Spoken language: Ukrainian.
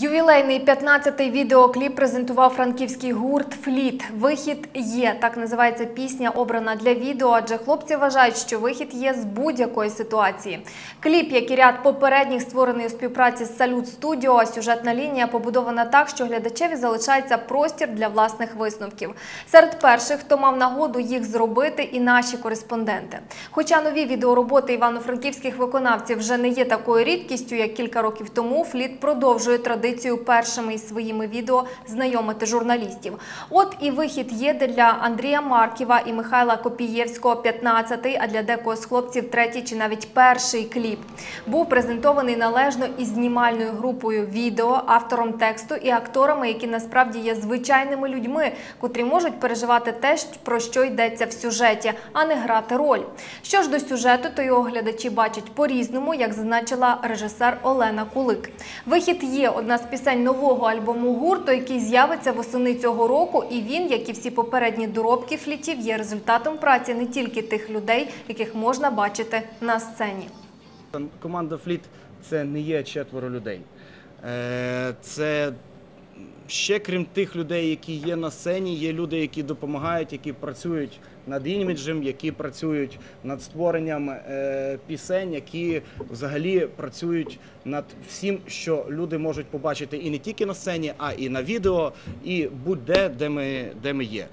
Ювілейний 15-й відеокліп презентував франківський гурт Фліт. Вихід є. Так називається пісня, обрана для відео, адже хлопці вважають, що вихід є з будь-якої ситуації. Кліп, як і ряд попередніх, створений у співпраці з Салют Студіо, сюжетна лінія побудована так, що глядачеві залишається простір для власних висновків. Серед перших, хто мав нагоду їх зробити, і наші кореспонденти. Хоча нові відеороботи івано-франківських виконавців вже не є такою рідкістю, як кілька років тому, Фліт продовжує традицію першими із своїми відео знайомити журналістів. От і вихід є для Андрія Марківа і Михайла Копієвського 15-й, а для декого з хлопців третій чи навіть перший кліп. Був презентований належно із знімальною групою відео, автором тексту і акторами, які насправді є звичайними людьми, котрі можуть переживати те, про що йдеться в сюжеті, а не грати роль. Що ж до сюжету, то його глядачі бачать по-різному, як зазначила режисер Олена Кулик. Вихід є одна з пісень нового альбому гурту, який з'явиться восени цього року, і він, як і всі попередні доробки флітів, є результатом праці не тільки тих людей, яких можна бачити на сцені. Команда Фліт це не є четверо людей. Е, Це ще крім тих людей, які є на сцені, є люди, які допомагають, які працюють над іміджем, які працюють над створенням е, пісень, які взагалі працюють над всім, що люди можуть побачити і не тільки на сцені, а і на відео, і будь-де, де ми, де ми є.